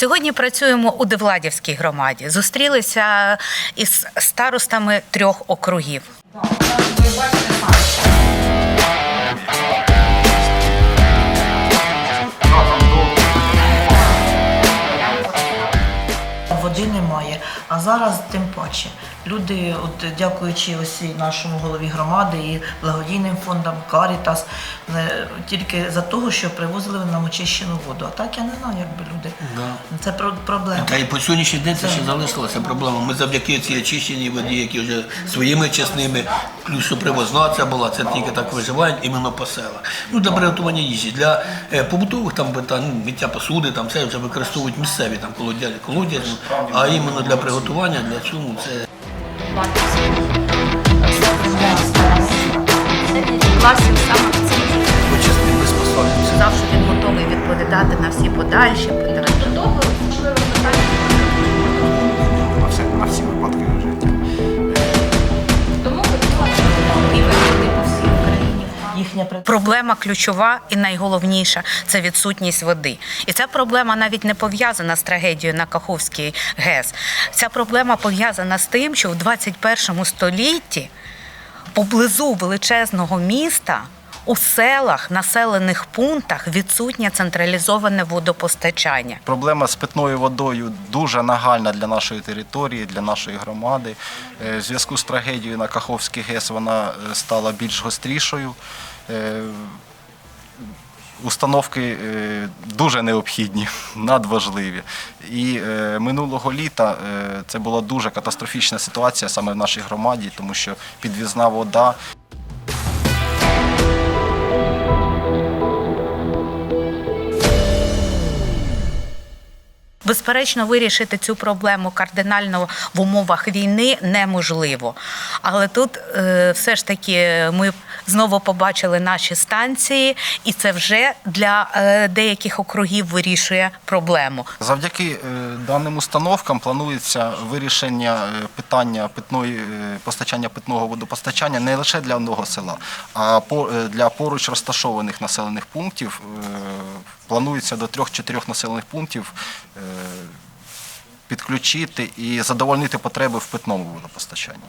Сьогодні працюємо у Девладівській громаді. Зустрілися із старостами трьох округів. А зараз тим паче. Люди, от дякуючи ось нашому голові громади і благодійним фондам Карітас, е, тільки за того, що привозили нам очищену воду. А так я не знаю, як би люди. Да. Це проблема. Та і по сьогоднішній день це ще залишилася проблема. Ми завдяки цій очищеній воді, які вже своїми чесними, плюс що привозна ця була, це тільки так виживають іменно по селах. Ну, для приготування їжі. Для е, побутових там питань, ну, миття посуди, там це вже використовують місцеві там колодязі, колодязі, а іменно для приготування, для цього це Класів саме в цій сказав, що він готовий відповідати на всі подальші питання. на Проблема ключова і найголовніша це відсутність води. І ця проблема навіть не пов'язана з трагедією на Каховській ГЕС. Ця проблема пов'язана з тим, що в 21 столітті поблизу величезного міста. У селах, населених пунктах відсутнє централізоване водопостачання. Проблема з питною водою дуже нагальна для нашої території, для нашої громади. Е, В зв'язку з трагедією на Каховській ГЕС вона е, стала більш гострішою. Е, Установки е, дуже необхідні, надважливі. І е, минулого літа це була дуже катастрофічна ситуація саме в нашій громаді, тому що підвізна вода Безперечно, вирішити цю проблему кардинально в умовах війни неможливо. Але тут е, все ж таки ми знову побачили наші станції, і це вже для е, деяких округів вирішує проблему. Завдяки е, даним установкам планується вирішення питання питної постачання питного водопостачання не лише для одного села, а по- для поруч розташованих населених пунктів. Планується до трьох-чотирьох населених пунктів е, підключити і задовольнити потреби в питному водопостачанні.